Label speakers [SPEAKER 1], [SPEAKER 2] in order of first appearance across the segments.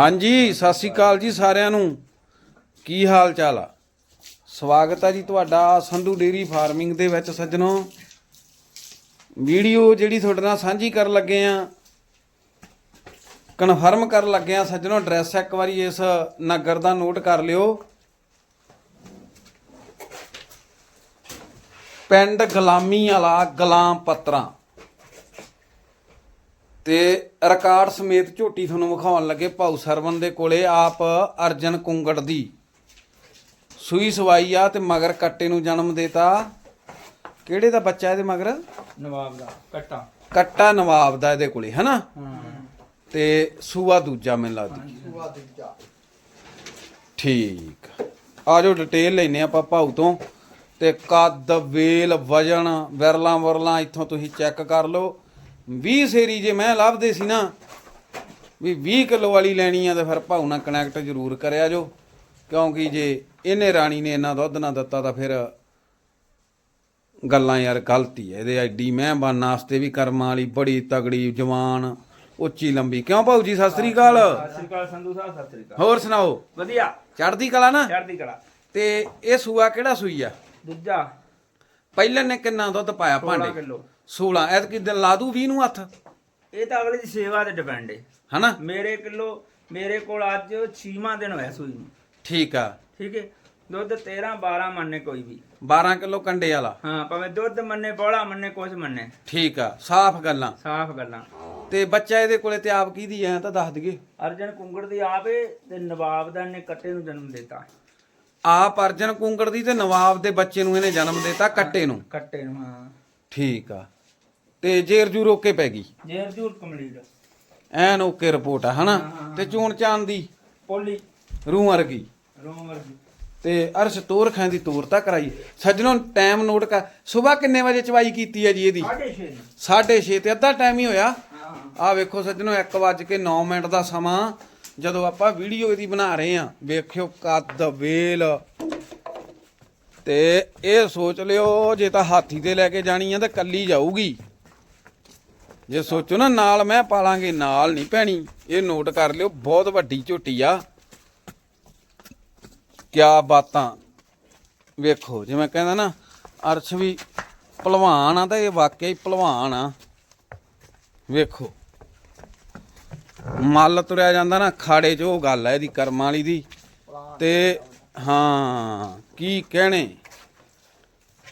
[SPEAKER 1] ਹਾਂਜੀ, ਸਤਿ ਸ੍ਰੀ ਅਕਾਲ ਜੀ ਸਾਰਿਆਂ ਨੂੰ। ਕੀ ਹਾਲ ਚਾਲ ਆ? ਸਵਾਗਤ ਆ ਜੀ ਤੁਹਾਡਾ ਸੰਧੂ ਡੇਰੀ ਫਾਰਮਿੰਗ ਦੇ ਵਿੱਚ ਸੱਜਣੋ। ਵੀਡੀਓ ਜਿਹੜੀ ਤੁਹਾਡੇ ਨਾਲ ਸਾਂਝੀ ਕਰਨ ਲੱਗੇ ਆ, ਕਨਫਰਮ ਕਰਨ ਲੱਗੇ ਆ ਸੱਜਣੋ, ਐਡਰੈਸ ਇੱਕ ਵਾਰੀ ਇਸ ਨਗਰ ਦਾ ਨੋਟ ਕਰ ਲਿਓ। ਪਿੰਡ ਗੁਲਾਮੀ ਵਾਲਾ ਗੁਲਾਮ ਪੱਤਰਾਂ। ਤੇ ਰਿਕਾਰਡ ਸਮੇਤ ਝੋਟੀ ਤੁਹਾਨੂੰ ਵਿਖਾਉਣ ਲੱਗੇ ਭਾਊ ਸਰਵਨ ਦੇ ਕੋਲੇ ਆਪ ਅਰਜਨ ਕੁੰਗੜ ਦੀ। ਸੂਈ ਸਵਾਈ ਆ ਤੇ ਮਗਰ ਕੱਟੇ ਨੂੰ ਜਨਮ ਦੇਤਾ। ਕਿਹੜੇ ਦਾ ਬੱਚਾ ਇਹਦੇ ਮਗਰ?
[SPEAKER 2] ਨਵਾਬ ਦਾ ਕੱਟਾ।
[SPEAKER 1] ਕੱਟਾ ਨਵਾਬ ਦਾ ਇਹਦੇ ਕੋਲੇ ਹਨਾ? ਤੇ ਸੂਆ ਦੂਜਾ ਮੈਨੂੰ ਲੱਗਦਾ। ਠੀਕ। ਆ ਜਾਓ ਡਿਟੇਲ ਲੈਨੇ ਆਪਾਂ ਭਾਊ ਤੋਂ। ਤੇ ਕੱਦ ਵੇਲ ਵਜਨ ਵਿਰਲਾ ਵਰਲਾ ਇੱਥੋਂ ਤੁਸੀਂ ਚੈੱਕ ਕਰ ਲਓ। 20 ਸੇਰੀ ਜੇ ਮੈਂ ਲੱਭਦੇ ਸੀ ਨਾ ਵੀ 20 ਕਿਲੋ ਵਾਲੀ ਲੈਣੀ ਆ ਤੇ ਫਿਰ ਭਾਊ ਨਾਲ ਕਨੈਕਟ ਜ਼ਰੂਰ ਕਰਿਆ ਜੋ। ਕਿਉਂਕਿ ਜੇ ਇਹਨੇ ਰਾਣੀ ਨੇ ਇੰਨਾ ਦੁੱਧ ਨਾ ਦਿੱਤਾ ਤਾਂ ਫਿਰ ਗੱਲਾਂ ਯਾਰ ਗਲਤੀ ਐ ਇਹਦੇ ਐਡੀ ਮਹਿਮਾਨ ਵਾਸਤੇ ਵੀ ਕਰਮਾਂ ਵਾਲੀ ਬੜੀ ਤਗੜੀ ਜਵਾਨ ਉੱਚੀ ਲੰਬੀ। ਕਿਉਂ ਭਾਊ ਜੀ? ਸਤਿ ਸ੍ਰੀ ਅਕਾਲ।
[SPEAKER 2] ਸਤਿ ਸ੍ਰੀ ਅਕਾਲ ਸੰਧੂ ਸਾਹਿਬ ਸਤਿ ਸ੍ਰੀ ਅਕਾਲ।
[SPEAKER 1] ਹੋਰ ਸੁਣਾਓ?
[SPEAKER 2] ਵਧੀਆ।
[SPEAKER 1] ਚੜ੍ਹਦੀ ਕਲਾ ਨਾ?
[SPEAKER 2] ਚੜ੍ਹਦੀ ਕਲਾ।
[SPEAKER 1] ਤੇ ਇਹ ਸੂਆ ਕਿਹੜਾ ਸੂਈ ਆ?
[SPEAKER 2] ਦੂਜਾ।
[SPEAKER 1] ਪਹਿਲੇ ਨੇ ਕਿੰਨਾ ਦੁੱਧ ਪਾਇਆ
[SPEAKER 2] 16
[SPEAKER 1] ਭਾਂਡੇ?
[SPEAKER 2] ਕਿਲੋ।
[SPEAKER 1] 16 ਐਤ ਕਿ ਦਿਨ ਲਾ ਦੂ 20 ਨੂੰ ਹੱਥ?
[SPEAKER 2] ਇਹ ਤਾਂ ਅਗਲੇ ਦੀ ਸੇਵਾ ਤੇ ਡਿਪੈਂਡ ਹੈ
[SPEAKER 1] ਹਨਾ?
[SPEAKER 2] ਮੇਰੇ ਕਿਲੋ ਮੇਰੇ ਕੋਲ ਅੱਜ 6ਵਾਂ ਦਿਨ ਹੋਇਆ ਸੂਈ ਨੂੰ।
[SPEAKER 1] ਠੀਕ ਆ।
[SPEAKER 2] ਠੀਕ ਹੈ ਦੁੱਧ 13 12 ਮੰਨੇ ਕੋਈ ਵੀ।
[SPEAKER 1] 12 ਕਿਲੋ ਕੰਡੇ ਵਾਲਾ।
[SPEAKER 2] ਹਾਂ ਭਾਵੇਂ ਦੁੱਧ ਮੰਨੇ ਬੋਲਾ ਮੰਨੇ ਕੁਛ ਮੰਨੇ।
[SPEAKER 1] ਠੀਕ ਆ ਸਾਫ਼ ਗੱਲਾਂ।
[SPEAKER 2] ਸਾਫ਼ ਗੱਲਾਂ।
[SPEAKER 1] ਤੇ ਬੱਚਾ ਇਹਦੇ ਕੋਲੇ ਤੇ ਆਪ ਕਿਹਦੀ ਐ ਤਾਂ ਦੱਸ ਦਈਏ।
[SPEAKER 2] ਅਰਜਨ ਕੁੰਗੜ ਦੀ ਆਪੇ ਤੇ ਨਵਾਬ ਦਾ ਨੇ ਕੱਟੇ ਨੂੰ ਜਨਮ ਦਿੱਤਾ।
[SPEAKER 1] ਆਪ ਅਰਜਨ ਕੁੰਗੜ ਦੀ ਤੇ ਨਵਾਬ ਦੇ ਬੱਚੇ ਨੂੰ ਇਹਨੇ ਜਨਮ ਦਿੱਤਾ ਕੱਟੇ ਨੂੰ।
[SPEAKER 2] ਕੱਟੇ ਨੂੰ ਹਾਂ।
[SPEAKER 1] ਠੀਕ ਆ। ਤੇ ਜੇਰ ਜੂ ਰੋਕੇ ਪੈ ਗਈ।
[SPEAKER 2] ਜੇਰ ਜੂਰ ਕੰਪਲੀਟ
[SPEAKER 1] ਐਨ ਓਕੇ ਰਿਪੋਰਟ ਆ ਹਨਾ। ਤੇ ਚੋਣ ਚਾਨ ਦੀ
[SPEAKER 2] ਪੋਲੀ।
[SPEAKER 1] ਰੂਹ ਵਰਗੀ।
[SPEAKER 2] ਰੋਮ ਵਰਗੀ।
[SPEAKER 1] ਤੇ ਅਰਸ਼ ਤੋਰ ਖਾਂ ਦੀ ਤੋਰ ਤਾਂ ਕਰਾਈ। ਸੱਜਣੋਂ ਟਾਈਮ ਨੋਟ ਕਰ। ਸਵੇਰ ਕਿੰਨੇ ਵਜੇ ਚਵਾਈ ਕੀਤੀ ਹੈ ਜੀ ਇਹਦੀ?
[SPEAKER 2] 6.5
[SPEAKER 1] 6:30 ਤੇ ਅੱਧਾ ਟਾਈਮ ਹੀ ਹੋਇਆ।
[SPEAKER 2] ਹਾਂ
[SPEAKER 1] ਆ ਵੇਖੋ ਸੱਜਣੋ 1:09 ਮਿੰਟ ਦਾ ਸਮਾਂ। ਜਦੋਂ ਆਪਾਂ ਵੀਡੀਓ ਇਹਦੀ ਬਣਾ ਰਹੇ ਆ ਵੇਖਿਓ ਕੱਦ, ਵੇਲ। ਤੇ ਇਹ ਸੋਚ ਲਿਓ, ਜੇ ਤਾਂ ਹਾਥੀ ਤੇ ਲੈ ਕੇ ਜਾਣੀ ਆ ਤਾਂ ਕੱਲੀ ਜਾਊਗੀ। ਜੇ ਸੋਚੋ ਨਾ, ਨਾਲ ਮੈਂ ਪਾਲਾਂਗੇ, ਨਾਲ ਨਹੀਂ ਪੈਣੀ। ਇਹ ਨੋਟ ਕਰ ਲਿਓ, ਬਹੁਤ ਵੱਡੀ ਝੋਟੀ ਆ। ਕਿਆ ਬਾਤਾਂ। ਵੇਖੋ ਜਿਵੇਂ ਕਹਿੰਦਾ ਨਾ, ਅਰਸ਼ ਵੀ ਭਲਵਾਨ ਆ ਤਾਂ ਇਹ ਵਾਕਿਆ ਹੀ ਭਲਵਾਨ ਆ। ਵੇਖੋ। ਮੱਲ ਤੁਰਿਆ ਜਾਂਦਾ ਨਾ ਖਾੜੇ 'ਚ ਉਹ ਗੱਲ ਹੈ ਇਹਦੀ ਕਰਮਾਂ ਵਾਲੀ ਦੀ। ਤੇ ਹਾਂ ਕੀ ਕਹਿਣੇ?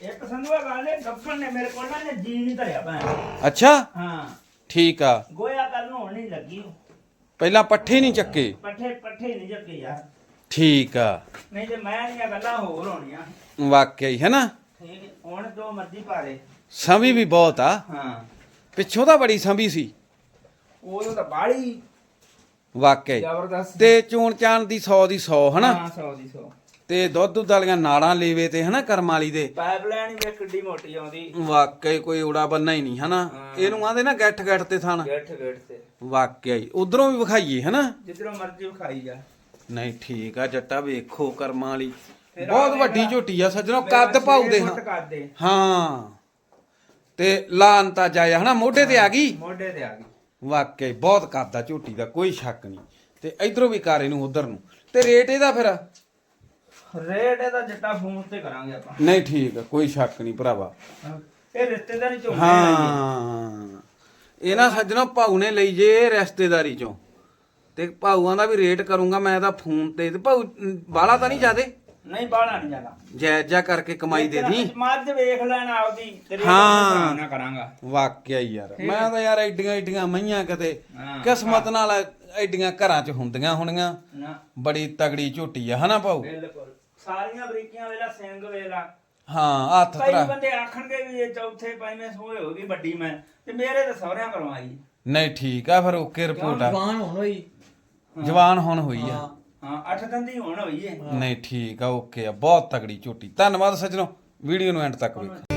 [SPEAKER 2] ਇੱਕ ਸੰਧੂਆ ਗੱਲ ਹੈ ਗੱਪਣ ਨੇ ਮੇਰੇ ਕੋਲ ਨਾ ਇਹਨੇ ਜੀ ਨਹੀਂ ਧਰਿਆ ਭੈਣ।
[SPEAKER 1] ਅੱਛਾ?
[SPEAKER 2] ਹਾਂ।
[SPEAKER 1] ਠੀਕ ਆ।
[SPEAKER 2] ਗੋਇਆ ਕਰਨ ਹੋਣ ਨਹੀਂ ਲੱਗੀ। ਉਹ।
[SPEAKER 1] ਪਹਿਲਾਂ ਪੱਠੇ ਨਹੀਂ ਚੱਕੇ?
[SPEAKER 2] ਪੱਠੇ ਪੱਠੇ ਨਹੀਂ ਜੱਕੇ ਯਾਰ।
[SPEAKER 1] ਠੀਕ ਆ।
[SPEAKER 2] ਨਹੀਂ ਤੇ ਮੈਂ ਦੀਆਂ ਗੱਲਾਂ ਹੋਰ ਹੋਣੀਆਂ।
[SPEAKER 1] ਵਾਕਿਆ ਹੀ ਹੈ ਨਾ
[SPEAKER 2] ਠੀਕ ਹੈ ਹੁਣ ਜੋ ਮਰਜ਼ੀ ਪਾਰੇ
[SPEAKER 1] ਸੰਭੀ ਵੀ ਬਹੁਤ ਆ।
[SPEAKER 2] ਹਾਂ।
[SPEAKER 1] ਪਿੱਛੋਂ ਤਾਂ ਬੜੀ ਸੰਭੀ ਸੀ।
[SPEAKER 2] ਉਹ ਤਾਂ ਬਾੜੀ
[SPEAKER 1] ਵਾਕਿਆ ਹੀ।
[SPEAKER 2] ਜ਼ਬਰਦਸਤ।
[SPEAKER 1] ਤੇ ਚੋਣ ਚਾਣ ਦੀ 100 ਦੀ 100 ਹਨਾ?
[SPEAKER 2] ਹਾਂ 100 ਦੀ 100
[SPEAKER 1] ਤੇ ਦੁੱਧ ਦੁੱਧ ਵਾਲੀਆਂ ਨਾੜਾਂ ਲੇਵੇ ਤੇ ਹਨਾ ਕਰਮ ਵਾਲੀ ਦੇ?
[SPEAKER 2] ਪਾਈਪਲਾਈਨ ਵੀ ਕਿੱਡੀ ਮੋਟੀ ਆਉਂਦੀ।
[SPEAKER 1] ਵਾਕਿਆ ਹੀ ਕੋਈ ਉੜਾ ਬੰਨਾ ਹੀ ਨਹੀਂ ਹਨਾ। ਇਹਨੂੰ ਆਂਦੇ ਨਾ ਗੱਠ ਗੱਠ ਤੇ ਥਾਣ।
[SPEAKER 2] ਗੇਠ ਗੇਠ ਤੇ।
[SPEAKER 1] ਵਾਕਿਆ ਹੀ ਉਧਰੋਂ ਵੀ ਵਿਖਾਈਏ ਹਨਾ?
[SPEAKER 2] ਜਿੱਧਰੋਂ ਮਰਜ਼ੀ ਖਾਈ ਜਾ।
[SPEAKER 1] ਨਹੀਂ ਠੀਕ ਆ ਜੱਟਾ ਵੇਖੋ ਕਰਮਾਂ ਵਾਲੀ। ਬਹੁਤ ਵੱਡੀ ਝੋਟੀ ਆ ਸੱਜਣੋ ਕੱਦ ਪਾਉਦੇ
[SPEAKER 2] ਛੇ
[SPEAKER 1] ਹਾਂ। ਹਾਂ। ਤੇ ਲਾਂਤਾ ਜਾਇਆ ਹਨਾ? ਮੋਢੇ ਤੇ ਆ ਗਈ?
[SPEAKER 2] ਮੋਢੇ ਤੇ ਆ ਗਈ।
[SPEAKER 1] ਵਾਕਿਆ ਹੀ ਬਹੁਤ ਆ ਝੋਟੀ ਦਾ ਕੋਈ ਸ਼ੱਕ ਨਹੀਂ। ਤੇ ਇਧਰੋਂ ਵੀ ਕਰ ਇਹਨੂੰ ਉਧਰ ਨੂੰ। ਤੇ ਰੇਟ ਇਹਦਾ ਫਿਰ?
[SPEAKER 2] ਰੇਟ ਇਹਦਾ ਜੱਟਾ ਫੋਨ ਤੇ ਕਰਾਂਗੇ ਆਪਾਂ।
[SPEAKER 1] ਨਹੀਂ ਠੀਕ ਆ ਕੋਈ ਸ਼ੱਕ ਨਹੀਂ ਭਰਾਵਾ।
[SPEAKER 2] ਇਹ ਰਿਸ਼ਤੇਦਾਰੀ ਚੋਂ
[SPEAKER 1] ਹਾਂ। ਇਹ ਨਾ ਸੱਜਣੋ ਭਾਊ ਨੇ ਲਈ ਜੇ ਰਿਸ਼ਤੇਦਾਰੀ ਚੋਂ। ਤੇ ਭਾਊਆਂ ਦਾ ਵੀ ਰੇਟ ਕਰੂੰਗਾ ਮੈਂ ਤਾਂ ਫੋਨ ਤੇ। ਤੇ ਭਾਊ ਬਾਲਾ ਤਾਂ ਨਹੀਂ ਜਾਦੇ
[SPEAKER 2] ਨਹੀਂ ਬਾਹਲਾ ਨਹੀਂ ਜਾਣਾ
[SPEAKER 1] ਜਾਇਜ਼ਾ ਕਰਕੇ ਕਮਾਈ ਦੇ ਦੀ।
[SPEAKER 2] ਮੱਝ ਵੇਖ ਲੈਣ ਆਪਦੀ ਤੇਰੇ
[SPEAKER 1] ਹਾਂ।
[SPEAKER 2] ਨਾ ਕਰਾਂਗਾ।
[SPEAKER 1] ਵਾਕਿਆ ਹੀ ਯਾਰ। ਮੈਂ ਤਾਂ ਯਾਰ ਐਡੀਆਂ ਐਡੀਆਂ ਮਈਆਂ ਕਿਤੇ
[SPEAKER 2] ਹਾਂ।
[SPEAKER 1] ਕਿਸਮਤ ਨਾਲ ਐਡੀਆਂ ਘਰਾਂ 'ਚ ਹੁੰਦੀਆਂ ਹੋਣੀਆਂ।
[SPEAKER 2] ਨਾ।
[SPEAKER 1] ਬੜੀ ਤਗੜੀ ਝੋਟੀ ਆ ਹਨਾ ਭਾਊ?
[SPEAKER 2] ਬਿਲਕੁਲ। ਸਾਰੀਆਂ ਬਰੀਕੀਆਂ ਵੇਲਾ ਸਿੰਘ ਵੇਲਾ।
[SPEAKER 1] ਹਾਂ ਹੱਥ
[SPEAKER 2] ਕਈ
[SPEAKER 1] ਤਰਾ
[SPEAKER 2] ਬੰਦੇ ਆਖਣਗੇ ਵੀ ਇਹ ਚੌਥੇ ਪੰਜਵੇਂ ਸੋਏ ਹੋਗੀ ਵੱਡੀ ਮੈਂ ਤੇ ਮੇਰੇ ਤਾਂ ਸਹੁਰਿਆਂ ਕਰਵਾਈ
[SPEAKER 1] ਨਹੀਂ ਠੀਕ ਆ ਫਿਰ ਓਕੇ ਰਿਪੋਰਟ ਆ।
[SPEAKER 3] ਜਵਾਨ ਹੁਣ ਹੋਈ।
[SPEAKER 1] ਜਵਾਨ ਹੁਣ ਹੋਈ ਆ।
[SPEAKER 2] ਹਾਂ, ਅੱਠ ਦੰਦੀ ਹੋਣ ਹੋਈ ਏ।
[SPEAKER 1] ਨਹੀਂ, ਠੀਕ ਆ, ਓਕੇ ਆ। ਬਹੁਤ ਤਗੜੀ ਝੋਟੀ। ਧੰਨਵਾਦ ਸੱਜਣੋ। ਵੀਡੀਓ ਨੂੰ ਐਂਡ ਤੱਕ ਵੇਖੋ।